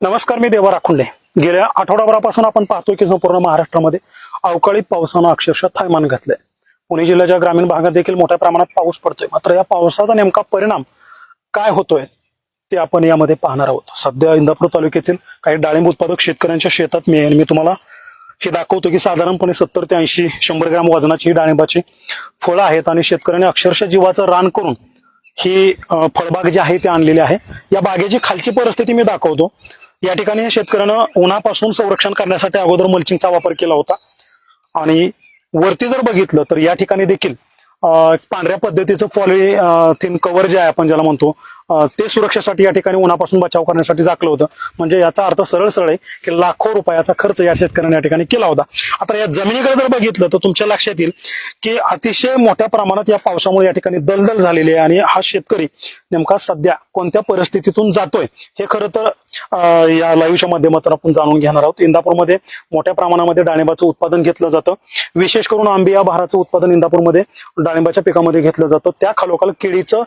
नमस्कार मी देवा राखुंडे. गेल्या आठवडाभरापासून आपण पाहतोय की संपूर्ण महाराष्ट्रामध्ये अवकाळी पावसानं अक्षरशः थैमान घातलंय. पुणे जिल्ह्याच्या ग्रामीण भागात देखील मोठ्या प्रमाणात पाऊस पडतोय. मात्र या पावसाचा नेमका परिणाम काय होतोय ते आपण यामध्ये पाहणार आहोत. सध्या इंदापूर तालुक्यातील काही डाळिंब उत्पादक शेतकऱ्यांच्या शेतात मी आणि मी तुम्हाला हे दाखवतो की साधारणपणे सत्तर ते ऐंशी शंभर ग्रॅम वजनाची डाळिंबाची फळं आहेत आणि शेतकऱ्यांनी अक्षरशः जीवाचं रान करून ही फळबाग जी आहे ती आणलेली आहे. या बागेची खालची परिस्थिती मी दाखवतो. या ठिकाणी शेतकऱ्यानं उन्हापासून संरक्षण करण्यासाठी अगोदर मल्चिंगचा वापर केला होता. आणि वरती जर बघितलं तर या ठिकाणी देखील पांढऱ्या पद्धतीचं फॉली थिन कव्हर जे आहे आपण ज्याला म्हणतो ते सुरक्षेसाठी या ठिकाणी उन्हापासून बचाव करण्यासाठी झाकलं होतं. म्हणजे याचा अर्थ सरळ सरळ आहे की लाखो रुपयाचा खर्च या शेतकऱ्यांनी या ठिकाणी केला होता. आता या जमिनीकडे जर बघितलं तर तुमच्या लक्षात येईल की अतिशय मोठ्या प्रमाणात या पावसामुळे या ठिकाणी दलदल झालेली आहे. आणि हा शेतकरी नेमका सध्या कोणत्या परिस्थितीतून जातोय हे खरं तर या लाईव्हच्या माध्यमातून आपण जाणून घेणार आहोत. इंदापूरमध्ये मोठ्या प्रमाणामध्ये डाळिंबाचं उत्पादन घेतलं जातं. विशेष करून आंबिया बहाराचं उत्पादन इंदापूरमध्ये डाळिंबाच्या पिकामध्ये घेतलं जातं. त्या खालोखाल केळीचं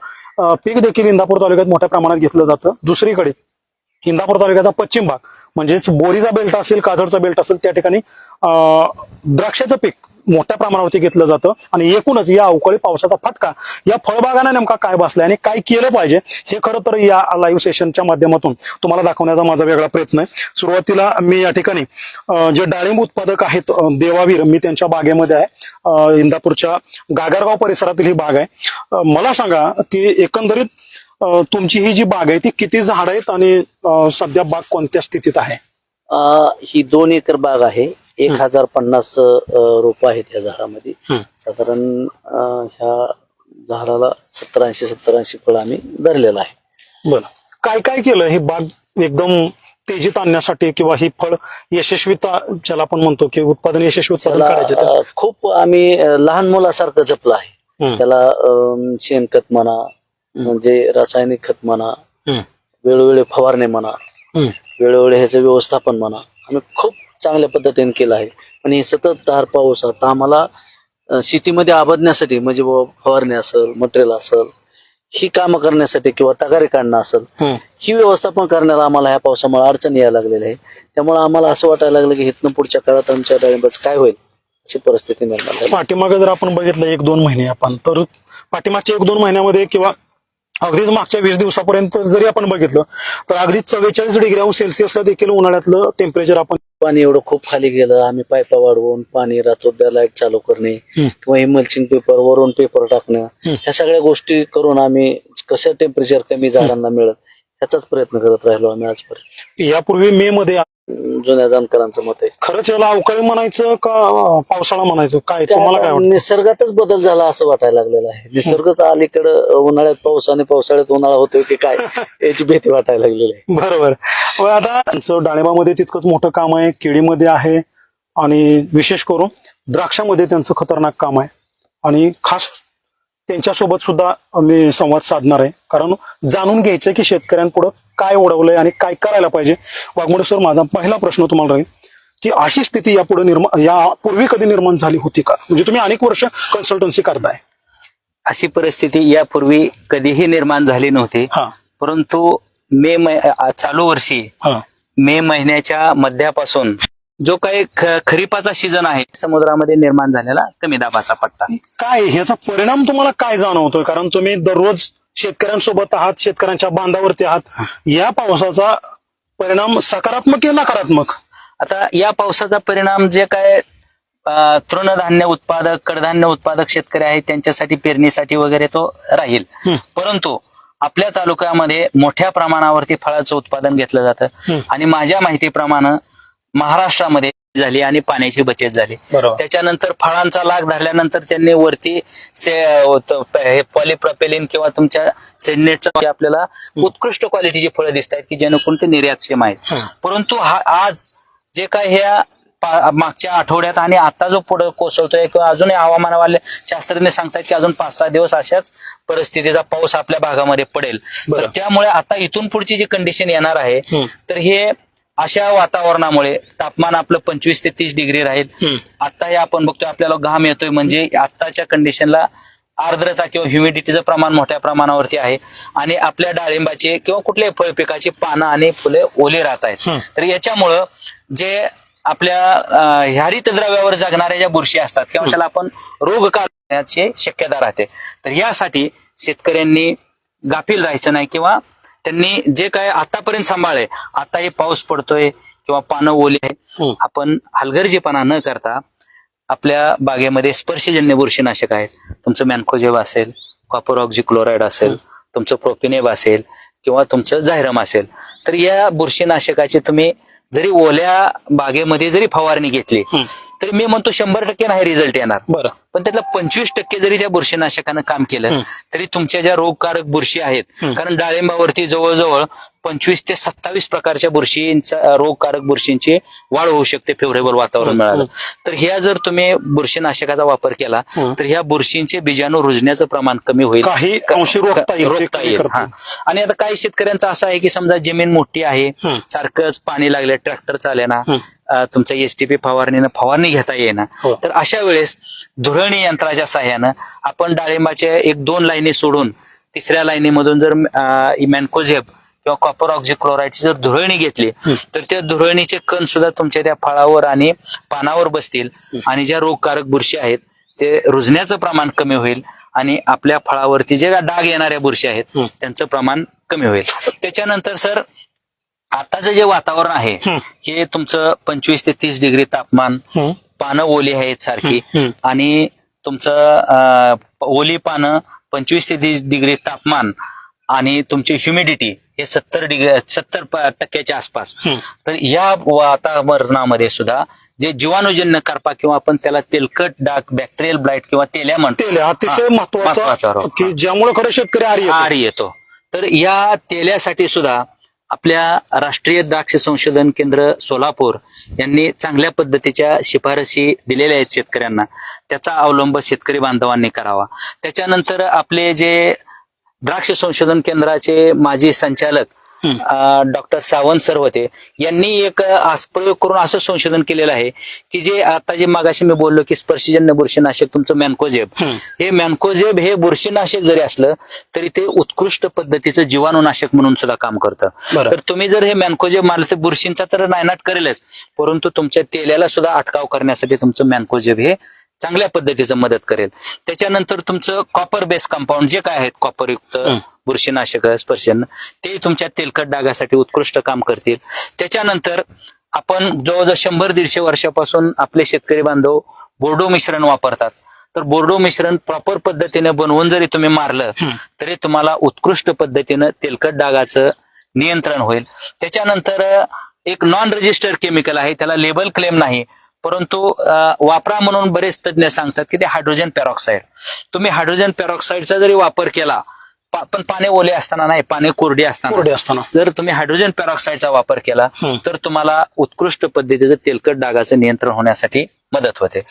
पीक देखील इंदापूर तालुक्यात मोठ्या प्रमाणात घेतलं जातं. दुसरीकडे इंदापूर तालुक्याचा पश्चिम भाग म्हणजेच बोरीचा बेल्ट असेल काजळचा बेल्ट असेल त्या ठिकाणी द्राक्षाचं पीक मोठ्या प्रमाणावरती घेतलं जातं. आणि एकूणच या अवकाळी पावसाचा फटका या फळबागांना नेमका काय बसलाय आणि काय केलं पाहिजे हे खरं तर या लाईव्ह सेशनच्या माध्यमातून तुम्हाला दाखवण्याचा माझा वेगळा प्रयत्न आहे. सुरुवातीला मी या ठिकाणी जे डाळिंब उत्पादक आहेत देवावीर मी त्यांच्या बागेमध्ये आहे. इंदापूरच्या गागरगाव परिसरातील ही बाग आहे. मला सांगा की एकंदरीत तुमची ही जी बाग आहे ती किती झाड आहेत आणि सध्या बाग कोणत्या स्थितीत आहे? ही दोन एकर बाग आहे. एक हजार पन्नास रोप आहेत या झाडामध्ये. साधारण ह्या झाडाला सत्तर ऐंशी सत्तर ऐंशी फळ आम्ही धरलेलं आहे. बरं. काय काय केलं? ही बाग एकदम तेजीत आणण्यासाठी किंवा ही फळ यशस्वीता ज्याला आपण म्हणतो की उत्पादन यशस्वी उत्पादन करायचे खूप आम्ही लहान मुलासारखं जपलं आहे. त्याला शेणखत म्हणा म्हणजे रासायनिक खत म्हणा. वेळोवेळी फवारणी म्हणा. वेळोवेळी ह्याचं व्यवस्थापन म्हणा. आम्ही खूप चांगल्या पद्धतीने केलं आहे. पण हे सतत धार पाऊस आता आम्हाला शेतीमध्ये आबदण्यासाठी म्हणजे फवारणी असेल मटेरियल असेल ही कामं करण्यासाठी किंवा तगारी काढणं असेल. ही. व्यवस्थापन करण्याला आम्हाला ह्या पावसामुळे अडचण यायला लागलेली आहे. त्यामुळे आम्हाला असं वाटायला लागलं की इथनं पुढच्या काळात आमच्या डाळिंबाचं काय होईल अशी परिस्थिती निर्माण झाली. पाठीमागे जर आपण बघितलं एक दोन महिने आपण तर पाठीमागच्या एक दोन महिन्यामध्ये किंवा अगदीच मागच्या वीस दिवसापर्यंत जरी आपण बघितलं तर अगदी चव्वेचाळीस डिग्री सेल्सिअसला देखील उन्हाळ्यातलं टेम्परेचर आपण पाणी एवढं खूप खाली गेलं आम्ही पायपा वाढवून पाणी रातोद्या लाइट चालू करणे. किंवा हे मल्चिंग पेपर वरून पेपर टाकणं. ह्या सगळ्या गोष्टी करून आम्ही कसं टेम्परेचर कमी झाडांना मिळत ह्याचाच प्रयत्न करत राहिलो आम्ही आजपर्यंत यापूर्वी मे मध्ये जुन्या जाणकारांचं मत आहे. खरंच याला अवकाळी म्हणायचं का पावसाळा म्हणायचं? काय तुम्हाला काय वाटतं? निसर्गातच बदल झाला असं वाटायला लागलेलं आहे. निसर्गच अलीकडं उन्हाळ्यात पाऊस आणि पावसाळ्यात उन्हाळा होतोय की काय याची भीती वाटायला लागलेली आहे. बरोबर. आता तुमचं डाळिंबामध्ये तितकंच मोठं काम आहे केळीमध्ये आहे आणि विशेष करून द्राक्षामध्ये त्यांचं खतरनाक काम आहे. आणि खास त्यांच्यासोबत सुद्धा मी संवाद साधणार आहे. कारण जाणून घ्यायचं की शेतकऱ्यांपुढं काय ओढवलंय आणि काय करायला पाहिजे. वाघमोडे सर माझा पहिला प्रश्न तुम्हाला राहील की अशी स्थिती यापुढे निर्माण यापूर्वी कधी निर्माण झाली होती का? म्हणजे तुम्ही अनेक वर्ष कन्सल्टन्सी करताय. अशी परिस्थिती यापूर्वी कधीही निर्माण झाली नव्हती. हा. परंतु मे चालू वर्षी मे महिन्याच्या मध्यापासून जो काही ख- खरीपाचा सीझन आहे समुद्रामध्ये निर्माण झालेला कमी दाबाचा पट्टा. काय ह्याचा परिणाम तुम्हाला काय जाणवतोय? कारण तुम्ही दररोज शेतकऱ्यांसोबत आहात शेतकऱ्यांच्या बांधावरती आहात. या पावसाचा परिणाम सकारात्मक की नकारात्मक? आता या पावसाचा परिणाम जे काय अ, तृणधान्य उत्पादक कडधान्य उत्पादक शेतकरी आहेत त्यांच्यासाठी पेरणीसाठी वगैरे तो राहील. हं. परंतु आपल्या तालुक्यामध्ये मोठ्या प्रमाणावरती फळाचं उत्पादन घेतलं जातं. आणि माझ्या माहितीप्रमाणे महाराष्ट्रामध्ये झाली आणि पाण्याची बचत झाली त्याच्यानंतर फळांचा लाग धरल्यानंतर त्यांनी वरती पॉलिप्रपेलिन किंवा तुमच्या सेडनेटचं आपल्याला उत्कृष्ट क्वालिटीची फळं दिसत आहेत की जेणेकरून ते निर्यातक्षम आहेत. परंतु हा आज जे काय ह्या मागच्या आठवड्यात आणि आता जो पुढे कोसळतोय किंवा अजूनही हवामानवाले शास्त्रज्ञ सांगतात की अजून पाच सहा दिवस अशाच परिस्थितीचा पाऊस आपल्या भागामध्ये पडेल तर. त्यामुळे आता इथून पुढची जी कंडिशन येणार आहे. तर हे अशा वातावरणामुळे तापमान आपलं पंचवीस ते तीस डिग्री राहील. आता हे आपण बघतोय आपल्याला घाम येतोय. म्हणजे आत्ताच्या कंडिशनला आर्द्रता किंवा ह्युमिडिटीचं प्रमाण मोठ्या प्रमाणावरती आहे. आणि आपल्या डाळिंबाचे किंवा कुठल्याही फळ पिकाची पानं आणि फुले ओली राहत आहेत. तर याच्यामुळं जे आपल्या हरित द्रव्यावर जगणाऱ्या ज्या बुरशी असतात किंवा त्याला आपण रोग काढण्याची शक्यता राहते. तर यासाठी शेतकऱ्यांनी गाफील राहायचं नाही किंवा त्यांनी जे काय आतापर्यंत सांभाळले आता हे पाऊस पडतोय किंवा पानं ओली आहे हम्म. आपण हलगर्जीपणा न करता आपल्या बागेमध्ये स्पर्शजन्य बुरशीनाशक आहेत. तुमचं मॅन्कोजेब असेल कॉपर ऑक्झिक्लोराईड असेल तुमचं प्रोपिनेब असेल किंवा तुमचं झायरम असेल. तर या बुरशीनाशकाची तुम्ही जरी ओल्या बागेमध्ये जरी फवारणी घेतली. तरी मी म्हणतो शंभर टक्के नाही रिझल्ट येणार. बरं. पण त्यातलं पंचवीस टक्के जरी त्या बुरशीनाशकानं काम केलं तरी तुमच्या ज्या रोगकारक बुरशी आहेत कारण डाळिंबावरती जवळजवळ पंचवीस ते सत्तावीस प्रकारच्या बुरशींचा रोगकारक बुरशींची वाढ होऊ शकते फेवरेबल वातावरण मिळालं तर ह्या जर तुम्ही बुरशीनाशकाचा वापर केला तर ह्या बुरशींचे बीजाणू रुजण्याचं प्रमाण कमी होईल काही रोखता येईल. हा. आणि आता काही शेतकऱ्यांचं असं आहे की समजा जमीन मोठी आहे. सारखंच पाणी लागले ट्रॅक्टर चालेना हम्म. अं, तुमच्या एसटीपी फवारणीनं फवारणी घेता येईना हो. तर अशा वेळेस धुळणी यंत्राच्या सहाय्यानं आपण डाळिंबाच्या एक दोन लाईनी सोडून तिसऱ्या लाईनीमधून जर मॅन्कोझेब किंवा कॉपर ऑक्झिक्लोराईडची जर धुळणी घेतली तर त्या धुळणीचे कण सुद्धा तुमच्या त्या फळावर आणि पानावर बसतील. आणि ज्या रोगकारक बुरशी आहेत ते रुजण्याचं प्रमाण कमी होईल आणि आपल्या फळावरती जे डाग येणाऱ्या बुरशी आहेत त्यांचं प्रमाण कमी होईल. त्याच्यानंतर सर आताचं जे वातावरण आहे हे तुमचं पंचवीस ते तीस डिग्री तापमान पानं ओली आहेत सारखी आणि तुमचं ओली पानं पंचवीस ते तीस डिग्री तापमान आणि तुमची ह्युमिडिटी हे सत्तर डिग्री सत्तर टक्क्याच्या आसपास. तर या वातावरणामध्ये सुद्धा जे जीवाणूजन्य करपा किंवा आपण त्याला तेलकट डाग बॅक्टेरियल ब्लाइट किंवा तेल्या म्हणतो अतिशय महत्त्वाचा. की ज्यामुळे खरं शेतकरी. आर येतो. तर या तेल्यासाठी सुद्धा आपल्या राष्ट्रीय द्राक्ष संशोधन केंद्र सोलापूर यांनी चांगल्या पद्धतीच्या शिफारशी दिलेल्या आहेत शेतकऱ्यांना. त्याचा अवलंब शेतकरी बांधवांनी करावा. त्याच्यानंतर आपले जे द्राक्ष संशोधन केंद्राचे माजी संचालक डॉक्टर सावंत सर होते. यांनी एक प्रयोग करून असं संशोधन केलेलं आहे की जे आता जे मागाशी मी बोललो की स्पर्शजन्य बुरशीनाशक तुमचं मॅन्कोजेब. हे. मॅन्कोजेब हे बुरशीनाशक जरी असलं तरी ते उत्कृष्ट पद्धतीचं जीवाणूनाशक म्हणून सुद्धा काम करतं. तर तुम्ही जर हे मॅन्कोजेब मारलं तर बुरशींचा तर नायनाट करेलच. परंतु तुमच्या तेल्याला सुद्धा अटकाव करण्यासाठी तुमचं मॅन्कोजेब हे चांगल्या पद्धतीचं मदत करेल. त्याच्यानंतर तुमचं कॉपर बेस कंपाऊंड जे काय आहेत कॉपर युक्त बुरशीनाशक स्पर्शन ते तुमच्या तेलकट डागासाठी उत्कृष्ट काम करतील. त्याच्यानंतर आपण जवळजवळ शंभर दीडशे वर्षापासून आपले शेतकरी बांधव बोर्डो मिश्रण वापरतात. तर बोर्डो मिश्रण प्रॉपर पद्धतीने बनवून जरी तुम्ही मारलं तरी तुम्हाला उत्कृष्ट पद्धतीनं तेलकट डागाचं नियंत्रण होईल. त्याच्यानंतर एक नॉन रजिस्टर केमिकल आहे त्याला लेबल क्लेम नाही. परंतु वापरा म्हणून बरेच तज्ज्ञ सांगतात की ते हायड्रोजन पेरॉक्साईड तुम्ही हायड्रोजन पेरॉक्साईडचा जरी वापर केला पण पाने ओले असताना नाही पाने कोरडी असताना. कोरडे असताना. जर तुम्ही हायड्रोजन पेरॉक्साईडचा वापर केला तर तुम्हाला उत्कृष्ट पद्धतीचं तेलकट डागाचं नियंत्रण होण्यासाठी मदत होते.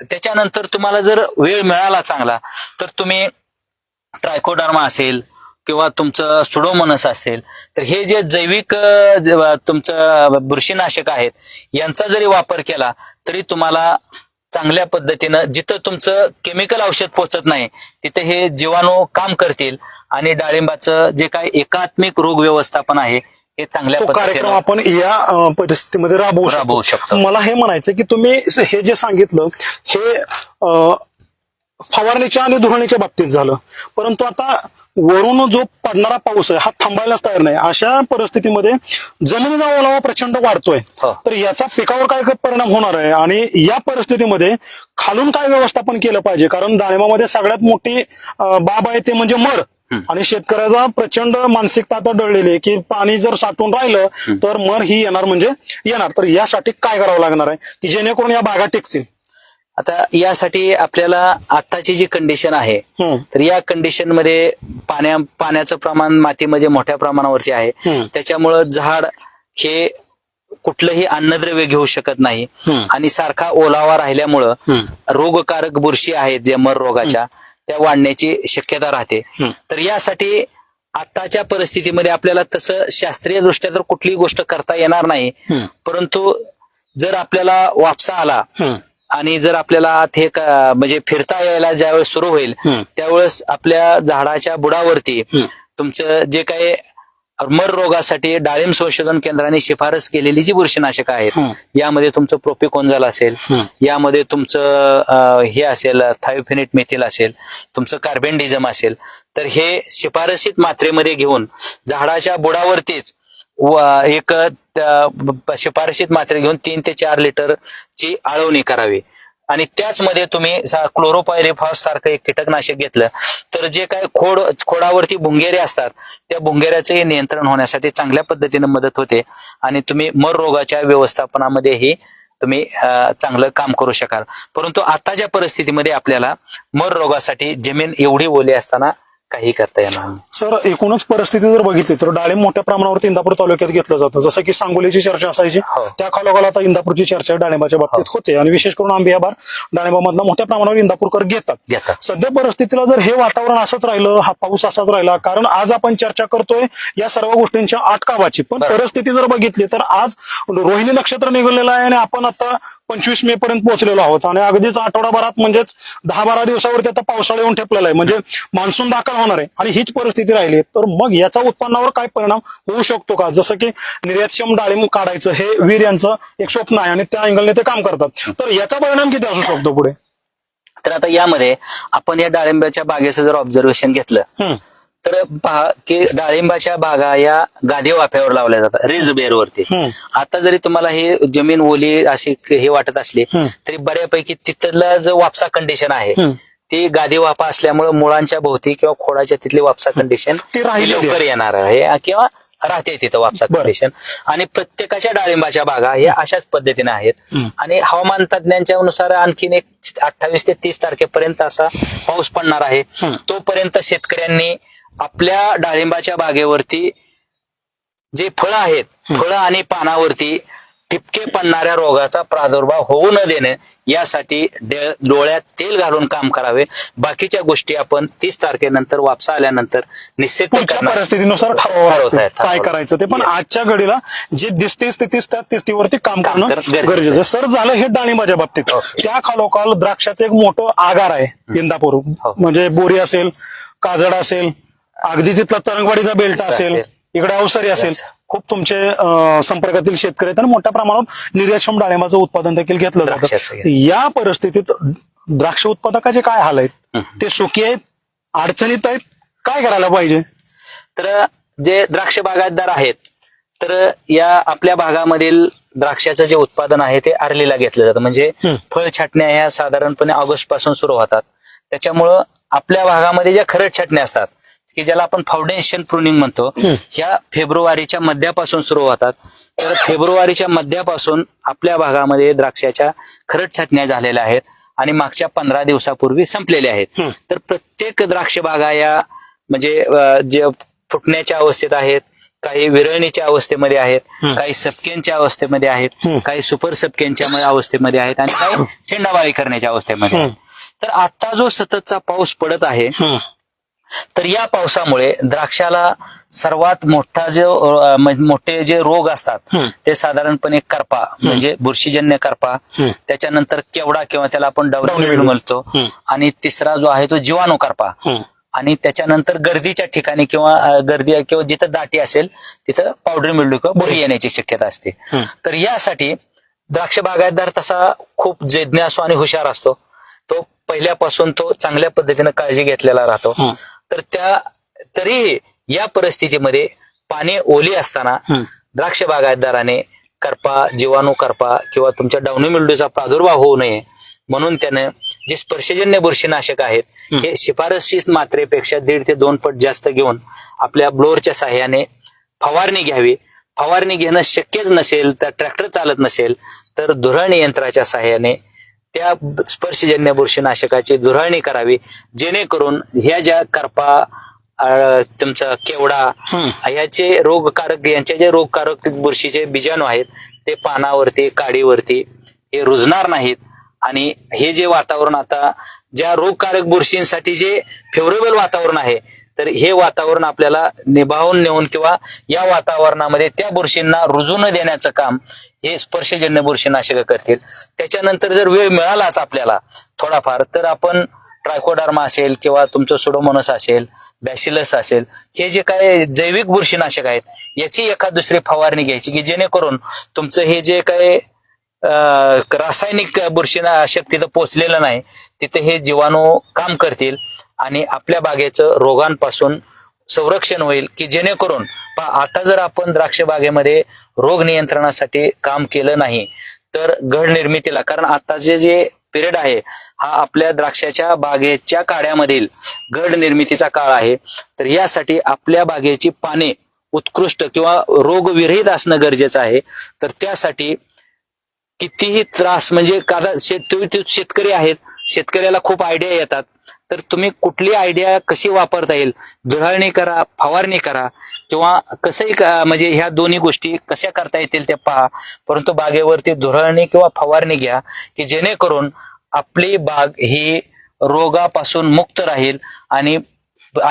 त्याच्यानंतर तुम्हाला जर वेळ मिळाला चांगला तर तुम्ही ट्रायकोडर्मा असेल किंवा तुमचं सुडोमोनस असेल तर हे जे जैविक तुमचं बुरशीनाशक आहेत यांचा जरी वापर केला तरी तुम्हाला चांगल्या पद्धतीनं जिथं तुमचं केमिकल औषध पोचत नाही तिथे हे जीवाणू काम करतील आणि डाळिंबाचं जे काही एकात्मिक रोग व्यवस्थापन आहे हे चांगल्या कार्यक्रम आपण या परिस्थितीमध्ये राबवू राबवू शकतो. मला हे म्हणायचं की तुम्ही हे जे सांगितलं हे फवारणीच्या आणि धुळणीच्या बाबतीत झालं परंतु आता वरून जो पडणारा पाऊस आहे हा थांबायलाच तयार नाही. अशा परिस्थितीमध्ये जमिनीचा ओलावा प्रचंड वाढतोय. तर याचा पिकावर काय परिणाम होणार आहे? आणि या परिस्थितीमध्ये खालून काय व्यवस्थापन केलं पाहिजे? कारण डाळिंबामध्ये सगळ्यात मोठी बाब आहे ते म्हणजे मर. आणि शेतकऱ्याचा प्रचंड मानसिकता आता डळलेली आहे की पाणी जर साठून राहिलं तर मर ही येणार म्हणजे येणार. तर यासाठी काय करावं लागणार आहे? की जेणेकरून या बागा टिकतील. आता यासाठी आपल्याला आताची जी कंडिशन आहे. तर या कंडिशनमध्ये पाण्या पाण्याचं प्रमाण मातीमध्ये मोठ्या प्रमाणावरती आहे. त्याच्यामुळं झाड हे कुठलंही अन्नद्रव्य घेऊ शकत नाही. आणि सारखा ओलावा राहिल्यामुळं रोगकारक बुरशी आहेत जे मर रोगाच्या त्या वाढण्याची शक्यता राहते. तर यासाठी आताच्या परिस्थितीमध्ये आपल्याला तसं शास्त्रीय दृष्ट्या तर कुठलीही गोष्ट करता येणार नाही. परंतु जर आपल्याला वापसा आला. आणि जर आपल्याला हे क- म्हणजे फिरता यायला ज्यावेळेस सुरू होईल. त्यावेळेस आपल्या झाडाच्या बुडावरती. तुमचं जे काही मर रोगासाठी डाळिंब संशोधन केंद्राने शिफारस केलेली जी बुरशीनाशक आहेत. यामध्ये तुमचं प्रोपिकोनझल असेल. यामध्ये तुमचं हे असेल थायोफिनेट मेथिल असेल तुमचं कार्बेंडिझम असेल तर हे शिफारसीत मात्रेमध्ये घेऊन झाडाच्या बुडावरतीच एक शिफारशीत मात्रे घेऊन तीन ते चार लिटर ची आळवणी करावी. आणि त्याचमध्ये तुम्ही क्लोरोपायरिफॉस सारखं एक कीटकनाशक घेतलं तर जे काय खोड खोडावरती भुंगेरे असतात त्या भुंगेऱ्याचे नियंत्रण होण्यासाठी चांगल्या पद्धतीने मदत होते. आणि तुम्ही मर रोगाच्या व्यवस्थापनामध्येही तुम्ही चांगलं काम करू शकाल. परंतु आताच्या परिस्थितीमध्ये आपल्याला मर रोगासाठी जमीन एवढी ओली असताना काही करता येणार नाही. सर एकूणच परिस्थिती जर बघितली तर डाळिंब मोठ्या प्रमाणावर इंदापूर तालुक्यात घेतलं जातं. जसं की सांगोलीची चर्चा असायची हो. त्या खालोखाल आता इंदापूरची चर्चा डाळिंबाच्या बाबतीत होते. आणि विशेष करून आंबे बार डाळिंबामधला मोठ्या प्रमाणावर इंदापूरकर घेतात. घेतात. सध्या परिस्थितीला जर हे वातावरण असंच राहिलं हा पाऊस असाच राहिला कारण आज आपण चर्चा करतोय या सर्व गोष्टींच्या आटकावाची. पण. परिस्थिती जर बघितली तर आज रोहिणी नक्षत्र निघालेलं आहे आणि आपण आता पंचवीस मे पर्यंत पोहोचलेलो आहोत. आणि अगदीच आठवडाभरात म्हणजेच दहा बारा दिवसावरती आता पावसाळा येऊन ठेपलेला आहे. म्हणजे मान्सून दाखल होणार आहे आणि हीच परिस्थिती राहिली तर मग याचा उत्पन्नावर काय परिणाम होऊ शकतो का जसं की निर्यातक्षम डाळिंब काढायचं हे वीर यांचं एक स्वप्न आहे आणि त्या अँगलने ते काम करतात तर याचा परिणाम किती असू शकतो पुढे तर आता यामध्ये आपण या डाळिंबाच्या बागेचं जर ऑब्झर्वेशन घेतलं. तर पहा की डाळिंबाच्या बागा या गादी वाफ्यावर लावल्या जातात रिज बेअरवरती. आता जरी तुम्हाला हे जमीन ओली अशी हे वाटत असली. तरी बऱ्यापैकी तिथलं जो वापसा कंडिशन आहे. ती गादी वाफा असल्यामुळे मुळांच्या भोवती किंवा खोडाच्या तिथली वापसा कंडिशन ती. लवकर येणार आहे किंवा राहते तिथं वापसा. कंडिशन आणि प्रत्येकाच्या डाळिंबाच्या बागा ह्या अशाच पद्धतीने आहेत. आणि हवामान तज्ञांच्या अनुसार आणखीन एक अठ्ठावीस ते तीस तारखेपर्यंत असा पाऊस पडणार आहे. तोपर्यंत शेतकऱ्यांनी आपल्या डाळिंबाच्या बागेवरती जे फळं आहेत फळं आणि पानावरती ठिपके पडणाऱ्या रोगाचा प्रादुर्भाव होऊ न देणे यासाठी डोळ्यात तेल घालून काम करावे बाकीच्या गोष्टी आपण तीस तारखेनंतर वापसा आल्यानंतर निश्चित परिस्थितीनुसार लागतं येतं, काय करायचं ते पण. आजच्या घडीला जे दिसते स्थितीवरती काम करणं गरजेचं. सर झालं हे डाळिंबाच्या बाबतीत Okay. त्या खालोखाल द्राक्षाचं एक मोठं आगार आहे इंदापूर हो. म्हणजे बोरी असेल काजड असेल अगदी तिथला तरंगवाडीचा बेल्ट असेल. इकडे अवसरी असेल. खूप तुमचे संपर्कातील शेतकरी आहेत आणि मोठ्या प्रमाणात निर्यातक्षम डाळिंबाचं उत्पादन देखील घेतलं जातं. या परिस्थितीत द्राक्ष उत्पादकाचे काय हाल आहेत. ते सुखी आहेत? अडचणीत आहेत? काय करायला पाहिजे? तर जे द्राक्ष बागायतदार आहेत तर या आपल्या भागामधील द्राक्षाचं जे उत्पादन आहे ते आरलीला घेतलं जातं. म्हणजे. फळ छाटण्या ह्या साधारणपणे ऑगस्टपासून सुरू होतात. त्याच्यामुळं आपल्या भागामध्ये ज्या खरड छाटण्या असतात की ज्याला आपण फाउंडेशन प्रुनिंग म्हणतो ह्या फेब्रुवारीच्या मध्यापासून सुरू होतात तर फेब्रुवारीच्या मध्यापासून आपल्या भागामध्ये द्राक्षाच्या खरड छाटण्या झालेल्या आहेत आणि मागच्या पंधरा दिवसापूर्वी संपलेल्या आहेत. तर प्रत्येक द्राक्ष बागा या म्हणजे जे फुटण्याच्या अवस्थेत आहेत काही विरळणीच्या अवस्थेमध्ये आहेत. काही सपकेंच्या अवस्थेमध्ये आहेत. काही सुपर सपकेंच्या म- अवस्थेमध्ये आहेत आणि काही शेंडावाळी करण्याच्या अवस्थेमध्ये. तर आता जो सततचा पाऊस पडत आहे. तर या पावसामुळे द्राक्षाला सर्वात मोठा जो म्हणजे मोठे जे रोग असतात. ते साधारणपणे करपा म्हणजे बुरशीजन्य करपा. त्याच्यानंतर केवडा किंवा त्याला आपण मिळू. म्हणतो. आणि तिसरा जो आहे तो जीवाणू करपा. आणि त्याच्यानंतर गर्दीच्या ठिकाणी किंवा गर्दी किंवा जिथं दाटी असेल तिथं पावडर मिळू किंवा बोरी येण्याची शक्यता असते. तर यासाठी द्राक्ष बागायतदार तसा खूप जिज्ञासू आणि हुशार असतो तो पहिल्यापासून तो चांगल्या पद्धतीने काळजी घेतलेला राहतो. तर त्या तरीही या परिस्थितीमध्ये पाणी ओली असताना. द्राक्ष बागायतदाराने करपा जीवाणू करपा किंवा तुमच्या डावणी मिल्डूचा प्रादुर्भाव होऊ नये म्हणून त्याने जे स्पर्शजन्य बुरशीनाशक आहेत हे शिफारशीस मात्रेपेक्षा दीड ते दोन पट जास्त घेऊन आपल्या ब्लोअरच्या साह्याने फवारणी घ्यावी फवारणी घेणं शक्यच नसेल तर ट्रॅक्टर चालत नसेल तर धुराणी यंत्राच्या साह्याने त्या स्पर्शजन्य बुरशीनाशकाची धुराणी करावी जेणेकरून ह्या ज्या करपा तुमचा केवडा. ह्याचे रोगकारक यांचे जे रोगकारक बुरशीचे बीजाणू आहेत ते पानावरती काडीवरती हे रुजणार नाहीत आणि हे जे वातावरण आता ज्या रोगकारक बुरशींसाठी जे फेवरेबल वातावरण आहे तर हे वातावरण आपल्याला निभावून नेऊन किंवा या वातावरणामध्ये त्या बुरशींना रुजून देण्याचं काम हे स्पर्शजन्य बुरशीनाशक करतील. त्याच्यानंतर जर वेळ मिळालाच आपल्याला थोडाफार तर आपण ट्रायकोडार्मा असेल किंवा तुमचं सुडोमोनस असेल बॅसिलस असेल हे जे काय जैविक बुरशीनाशक आहेत याची एखाद दुसरी फवारणी घ्यायची की जेणेकरून तुमचं हे जे काय रासायनिक बुरशीनाशक तिथं पोचलेलं नाही तिथे हे जीवाणू काम करतील. आणि आपल्या बागेचं रोगांपासून संरक्षण होईल की जेणेकरून आता जर आपण द्राक्ष बागेमध्ये रोग नियंत्रणासाठी काम केलं नाही तर घड निर्मितीला कारण आताचे जे पिरियड आहे हा आपल्या द्राक्षाच्या बागेच्या काड्यामधील घड निर्मितीचा काळ आहे. तर यासाठी आपल्या बागेची पाने उत्कृष्ट किंवा रोगविरहित असणं गरजेचं आहे. तर त्यासाठी कितीही त्रास म्हणजे कारण शेत शेतकरी आहेत शेतकऱ्याला खूप आयडिया येतात. तर तुम्ही कुठली आयडिया कशी वापरता येईल? दुराळणी करा फवारणी करा किंवा कसंही म्हणजे ह्या दोन्ही गोष्टी कशा करता येतील ते पहा. परंतु बागेवरती दुराळणी किंवा फवारणी घ्या की जेणेकरून आपली बाग ही रोगापासून मुक्त राहील आणि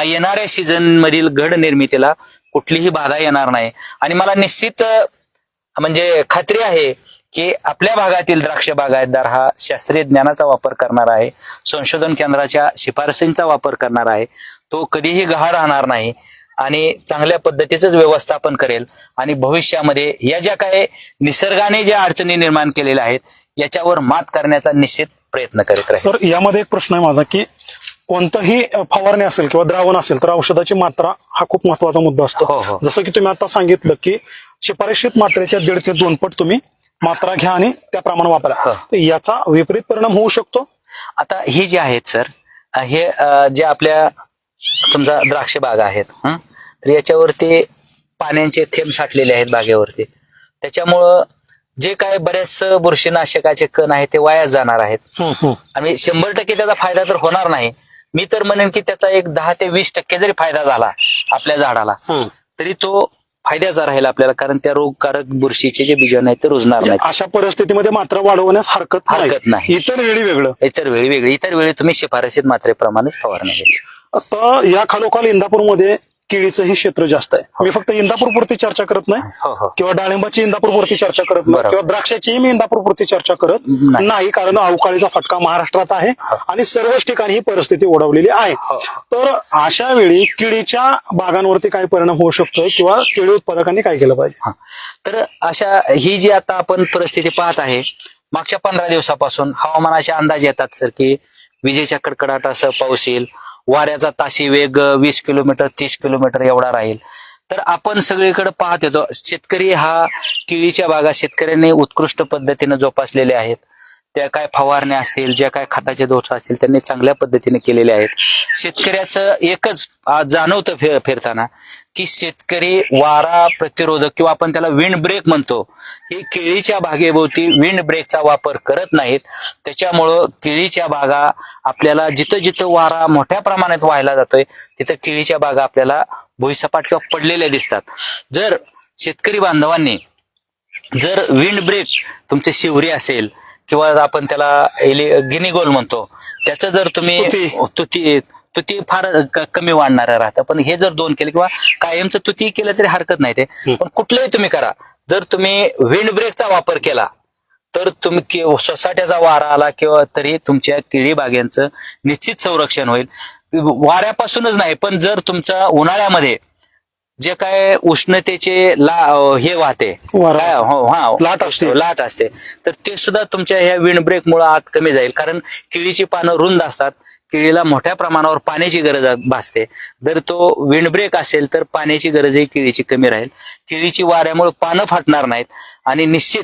येणाऱ्या सीझन मधील घड निर्मितीला कुठलीही बाधा येणार नाही. आणि मला निश्चित म्हणजे खात्री आहे की आपल्या भागातील द्राक्ष बागायतदार हा शास्त्रीय ज्ञानाचा वापर करणार आहे संशोधन केंद्राच्या शिफारसींचा वापर करणार आहे. तो कधीही गहाळ राहणार नाही आणि चांगल्या पद्धतीचंच व्यवस्थापन करेल आणि भविष्यामध्ये या ज्या काही निसर्गाने ज्या अडचणी निर्माण केलेल्या आहेत याच्यावर मात करण्याचा निश्चित प्रयत्न करीत राहील. सर यामध्ये एक प्रश्न आहे माझा की कोणतंही फवारणी असेल किंवा द्रावण असेल तर औषधाची मात्रा हा खूप महत्त्वाचा मुद्दा हो, असतो हो. जसं की तुम्ही आता सांगितलं की शिफारशीत मात्रेच्या दीड ते दोन पट तुम्ही मात्रा घ्या आणि त्याप्रमाणे वापरा हो. तर याचा विपरीत परिणाम होऊ शकतो आता हे जे आहेत सर हे जे आपल्या समजा द्राक्ष बाग आहेत? तर याच्यावरती पाण्याचे थेंब साठलेले आहेत बागेवरती त्याच्यामुळं जे काय बरेच बुरशीनाशकाचे कण आहेत ते वाया जाणार आहेत. आणि शंभर टक्के त्याचा फायदा तर होणार नाही मी तर म्हणेन की त्याचा एक दहा ते वीस टक्के जरी फायदा झाला आपल्या झाडाला. तरी तो फायद्याचा राहील आपल्याला कारण त्या रोगकारक बुरशीचे जे बीजाणू आहेत ते रुजणार म्हणजे नाहीत. अशा परिस्थितीमध्ये मात्रा वाढवण्यास हरकत हरकत नाही. इतर वेळी वेगळं. इतर वेळी वेगळी. इतर वेळी तुम्ही शिफारसीत मात्रेप्रमाणेच फवारणी घ्यायची आता या खालोखाल इंदापूरमध्ये केळीचंही क्षेत्र जास्त आहे मी फक्त इंदापूर पुरती चर्चा करत नाही हो हो किंवा डाळिंबाची इंदापूर पुरती चर्चा करत नाही. किंवा द्राक्षाचीही मी इंदापूर पुरती चर्चा करत नाही. कारण अवकाळीचा फटका महाराष्ट्रात आहे आणि सर्वच ठिकाणी ही परिस्थिती ओढवलेली आहे हो. तर अशा वेळी केळीच्या बागांवरती काय परिणाम होऊ शकतोय किंवा केळी उत्पादकांनी काय केलं पाहिजे हा. तर अशा ही जी आता आपण परिस्थिती पाहत आहे मागच्या पंधरा दिवसापासून हवामानाचे अंदाज येतात सर की विजेच्या कडकडाटासह पाऊस येईल वाऱ्याचा ताशी वेग वीस किलोमीटर तीस किलोमीटर एवढा राहील. तर आपण सगळीकडे पाहत येतो. शेतकरी हा केळीच्या बागा शेतकऱ्यांनी उत्कृष्ट पद्धतीने जोपासलेले आहेत. त्या काय फवारण्या असतील ज्या काय खताचे दोष असतील त्यांनी चांगल्या पद्धतीने केलेले आहेत. शेतकऱ्याचं एकच आज जाणवतं फिर फिरताना की शेतकरी वारा प्रतिरोधक किंवा आपण त्याला विंड ब्रेक म्हणतो. की केळीच्या बागेभोवती विंड ब्रेकचा वापर करत नाहीत. त्याच्यामुळं केळीच्या बागा आपल्याला जिथं जिथं वारा मोठ्या प्रमाणात व्हायला जातोय तिथं केळीच्या बागा आपल्याला भुईसपाट किंवा पडलेल्या दिसतात. जर शेतकरी बांधवांनी जर विंड ब्रेक तुमचे शिवरी असेल किंवा आपण त्याला एली गिनी गोल म्हणतो त्याचं जर तुम्ही तुती. तुती फार कमी वाढणार राहतं पण हे जर दोन केले किंवा कायमचं तुती केलं तरी हरकत नाही ते. पण कुठलंही तुम्ही करा. जर तुम्ही विंड ब्रेकचा वापर केला तर तुम्ही सोसाट्याचा वारा आला किंवा तरी तुमच्या केळी बागेंचं निश्चित संरक्षण होईल. वाऱ्यापासूनच नाही पण जर तुमचा उन्हाळ्यामध्ये जे काय उष्णतेचे ला हे वाहते. काय, हो, हा. लाट असते. लाट असते. तर ते सुद्धा तुमच्या ह्या विंड ब्रेक मुळे आत कमी जाईल. कारण केळीची पानं रुंद असतात. केळीला मोठ्या प्रमाणावर पाण्याची गरज भासते. जर तो विंड ब्रेक असेल तर पाण्याची गरजही केळीची कमी राहील. केळीची वाऱ्यामुळे पानं फाटणार नाहीत. आणि निश्चित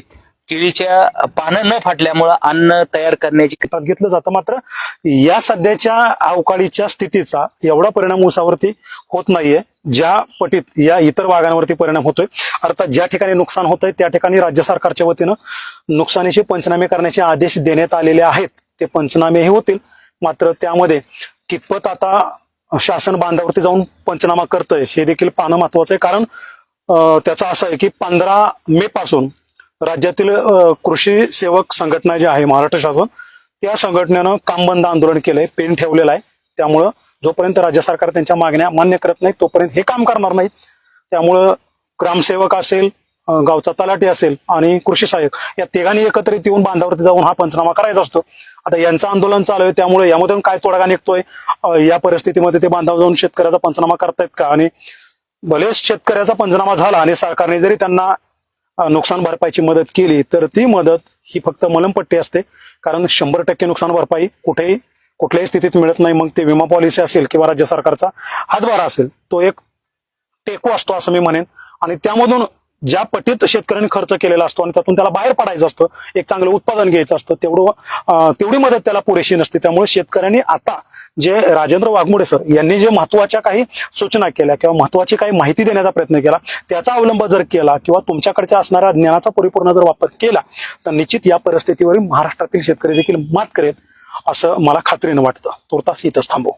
केळीच्या पानं न फाटल्यामुळं अन्न तयार करण्याची घेतलं जातं मात्र या सध्याच्या अवकाळीच्या स्थितीचा एवढा परिणाम ऊसावरती होत नाहीये ज्या पटीत या इतर बागांवरती परिणाम होतोय. अर्थात ज्या ठिकाणी नुकसान होतंय त्या ठिकाणी राज्य सरकारच्या वतीनं नुकसानीचे पंचनामे करण्याचे आदेश देण्यात आलेले आहेत. ते पंचनामेही होतील. मात्र त्यामध्ये कितपत आता शासन बांधावरती जाऊन पंचनामा करतंय हे देखील पाहणं महत्वाचं आहे. कारण त्याचा असं आहे की पंधरा मे पासून राज्यातील कृषी सेवक संघटना जी आहे महाराष्ट्र शासन त्या संघटनेनं काम बंद आंदोलन केलंय पेन ठेवलेलं आहे. त्यामुळं जोपर्यंत राज्य सरकार त्यांच्या मागण्या मान्य करत नाही तोपर्यंत हे काम करणार नाहीत. त्यामुळं ग्रामसेवक असेल गावचा तलाठी असेल आणि कृषी सहाय्यक या तिघांनी एकत्रित येऊन बांधावरती जाऊन हा पंचनामा करायचा असतो. आता यांचं आंदोलन चालू आहे त्यामुळे यामधून काय तोडगा निघतोय? या परिस्थितीमध्ये ते बांधावर जाऊन शेतकऱ्याचा पंचनामा करतायत का? आणि भले शेतकऱ्याचा पंचनामा झाला आणि सरकारने जरी त्यांना नुकसान भरपाईची मदत केली तर ती मदत ही फक्त मलमपट्टी असते. कारण शंभर टक्के नुकसान भरपाई कुठेही कुठल्याही स्थितीत मिळत नाही. मग ते विमा पॉलिसी असेल किंवा राज्य सरकारचा हातभार असेल तो एक टेको असतो असं मी म्हणेन. आणि त्यामधून ज्या पटीत शेतकऱ्यांनी खर्च केलेला असतो आणि त्यातून त्याला बाहेर पडायचं असतं एक चांगलं उत्पादन घ्यायचं असतं तेवढं तेवढी मदत त्याला पुरेशी नसते. त्यामुळे शेतकऱ्यांनी आता जे राजेंद्र वाघमोडे सर यांनी जे महत्त्वाच्या काही सूचना केल्या किंवा महत्वाची काही माहिती देण्याचा प्रयत्न केला त्याचा अवलंब जर केला किंवा तुमच्याकडच्या असणाऱ्या ज्ञानाचा परिपूर्ण जर वापर केला तर निश्चित या परिस्थितीवर महाराष्ट्रातील शेतकरी देखील मात करेल असं मला खात्रीनं वाटतं. तुर्तास इथंच थांबू.